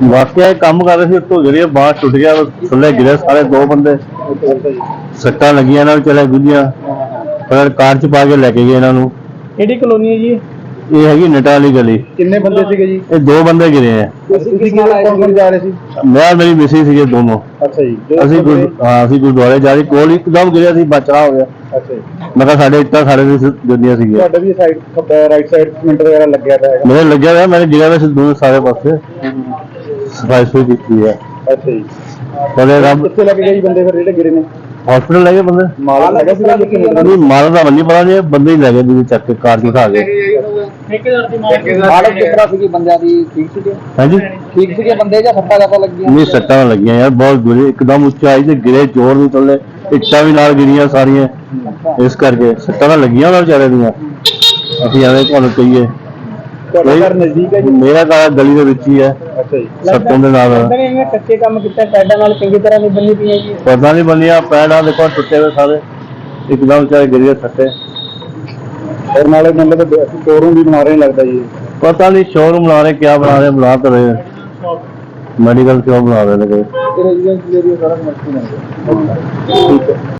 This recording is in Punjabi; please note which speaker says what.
Speaker 1: ਵਾਕਿਆ ਕੰਮ ਕਰ ਰਹੇ ਸੀ ਉੱਤੋਂ ਗਿਰੇ ਬਾਹਰ ਟੁੱਟ ਗਿਆ ਥੱਲੇ ਗਿਰੇ ਸਾਰੇ ਦੋ ਬੰਦੇ। ਸੱਟਾਂ ਲੱਗੀਆਂ ਇਹਨਾਂ ਨੂੰ ਚਲੇ ਗੁੱਜੀਆਂ ਪਰ ਕਾਰ ਚ ਪਾ ਕੇ ਲੈ ਕੇ ਗਏ ਇਹਨਾਂ ਨੂੰ।
Speaker 2: ਕਿਹੜੀ ਕਲੋਨੀ ਹੈ ਜੀ
Speaker 1: ਇਹ? ਹੈਗੀ ਨਟਾ ਵਾਲੀ ਗਲੀ।
Speaker 2: ਕਿੰਨੇ ਬੰਦੇ ਸੀਗੇ ਜੀ?
Speaker 1: ਇਹ ਦੋ ਬੰਦੇ ਗਿਰੇ ਆ।
Speaker 2: ਤੁਸੀਂ ਕਿਸ ਨਾਲ ਆਏ ਸੀ? ਜਾ ਰਹੇ ਸੀ।
Speaker 1: ਮੈਂ ਮੇਰੀ ਮਿਸੀ ਸੀਗੇ ਦੋਨੋਂ।
Speaker 2: ਅੱਛਾ ਜੀ
Speaker 1: ਅਸੀਂ ਗੁਰ- ਹਾਂ ਅਸੀਂ ਗੁਰਦੁਆਰੇ ਜਾ ਰਹੇ ਕੋਲ ਇੱਕਦਮ ਗਿਰਿਆ ਸੀ ਬਚਣਾ ਹੋ ਗਿਆ।
Speaker 2: ਅੱਛਾ ਜੀ।
Speaker 1: ਮੈਂ ਕਿਹਾ ਸਾਡੇ ਇੱਟਾਂ ਸਾਡੇ ਦੇ ਦੁਨੀਆ ਸੀਗੀਆਂ।
Speaker 2: ਤੁਹਾਡਾ ਵੀ ਸਾਈਡ ਰਾਈਟ ਸਾਈਡ ਸਿਮੈਂਟ ਵਗੈਰਾ ਲੱਗਿਆ ਪਿਆ ਹੈਗਾ।
Speaker 1: ਮੇਰੇ ਲੱਗਿਆ ਹੋਇਆ ਮੇਰੇ ਗਿਰਿਆ ਹੋਇਆ ਸੀ ਦੋਨੋਂ ਸਾਰੇ ਪਾਸੇ। ਸਫ਼ਾਈ ਸੁਈ ਕੀਤੀ ਹੈ
Speaker 2: ਅੱਛਾ ਜੀ
Speaker 1: ਬੜੇ ਰੱਬ
Speaker 2: ਕਿੱਥੇ ਲੱਗ ਗਏ ਜੀ ਬੰਦੇ ਫਿਰ ਜਿਹੜੇ ਗਿਰੇ ਨੇ
Speaker 1: ਹਸਪੀਟਲ ਲੈ ਗਏ ਬੰਦੇ
Speaker 2: ਮਾਲ ਲੱਗਾ ਸੀਗਾ ਜੀ
Speaker 1: ਨਹੀਂ ਮਾਰਨ ਦਾ ਨਹੀਂ ਪਤਾ ਜੀ ਬੰਦੇ ਹੀ ਲੈ ਗਏ ਜੀ ਚੱਕ ਕੇ ਕਾਰ ਚ ਖਾ ਗਏ
Speaker 2: ਹਾਲਤ ਕਿਸ ਤਰ੍ਹਾਂ ਸੀਗੀ ਬੰਦਿਆਂ ਦੀ ਠੀਕ ਸੀਗੇ
Speaker 1: ਹਾਂਜੀ
Speaker 2: ਠੀਕ ਸੀਗੇ ਬੰਦੇ ਜਾਂ ਸੱਟਾਂ ਜ਼ਿਆਦਾ ਲੱਗੀਆਂ
Speaker 1: ਨਹੀਂ ਸੱਟਾਂ ਲੱਗੀਆਂ ਯਾਰ ਬਹੁਤ ਬੁਰੇ ਇੱਕਦਮ ਉੱਚਾ ਆਈ ਤੇ ਗਿਰੇ ਜ਼ੋਰ ਨਹੀਂ ਥੱਲੇ ਇੱਟਾਂ ਵੀ ਨਾਲ ਗਿਰੀਆਂ ਸਾਰੀਆਂ ਇਸ ਕਰਕੇ ਸੱਟਾਂ ਤਾਂ ਲੱਗੀਆਂ ਉਹਨਾਂ ਵਿਚਾਰੇ ਦੀਆਂ ਅਸੀਂ ਐਵੇਂ ਤੁਹਾਨੂੰ ਕਹੀਏ
Speaker 2: ਤੁਹਾਡਾ ਘਰ ਨਜ਼ਦੀਕ ਹੈ ਜੀ?
Speaker 1: ਮੇਰਾ ਘਰ ਗਲੀ ਦੇ ਵਿੱਚ ਹੀ ਹੈ।
Speaker 2: ਅੱਛਾ ਜੀ।
Speaker 1: ਸੱਤੋਂ ਦੇ ਨਾਲ।
Speaker 2: ਨੇ ਇਹ ਕੱਚੇ ਕੰਮ ਕੀਤਾ ਪੈਡਾਂ ਨਾਲ ਚੰਗੀ ਤਰ੍ਹਾਂ ਨਹੀਂ ਬੰਨੀ ਪਈਆਂ ਜੀ।
Speaker 1: ਪਤਾ ਨਹੀਂ ਬੰਨਿਆ ਪੈਰਾਂ ਦੇਖੋ ਟੁੱਟੇ ਹੋਏ ਸਾਰੇ। ਇੱਕਦਮ ਵਿਚਾਰੇ ਗਿਰੇ ਸੱਟੇ
Speaker 2: ਔਰ ਨਾਲੇ ਮਤਲਬ ਸ਼ੋਰੂਮ ਵੀ ਬਣਾ ਰਹੇ ਲੱਗਦਾ ਜੀ।
Speaker 1: ਪਤਾ ਨਹੀਂ ਸ਼ੋਰੂਮ ਬਣਾ ਰਹੇ ਕਿਆ ਬਣਾ ਰਹੇ ਬਣਾ ਤਾਂ ਰਹੇ। ਮੈਡੀਕਲ ਸ਼ੋਪ ਬਣਾ ਰਹੇ ਨੇ। ਕੋਈ
Speaker 2: ਰੈਜ਼ੀਡੈਂਸ਼ੀਅਲ ਏਰੀਆ ਸਾਰਾ ਮਸਤੀ ਨਾਲ ਠੀਕ ਹੈ।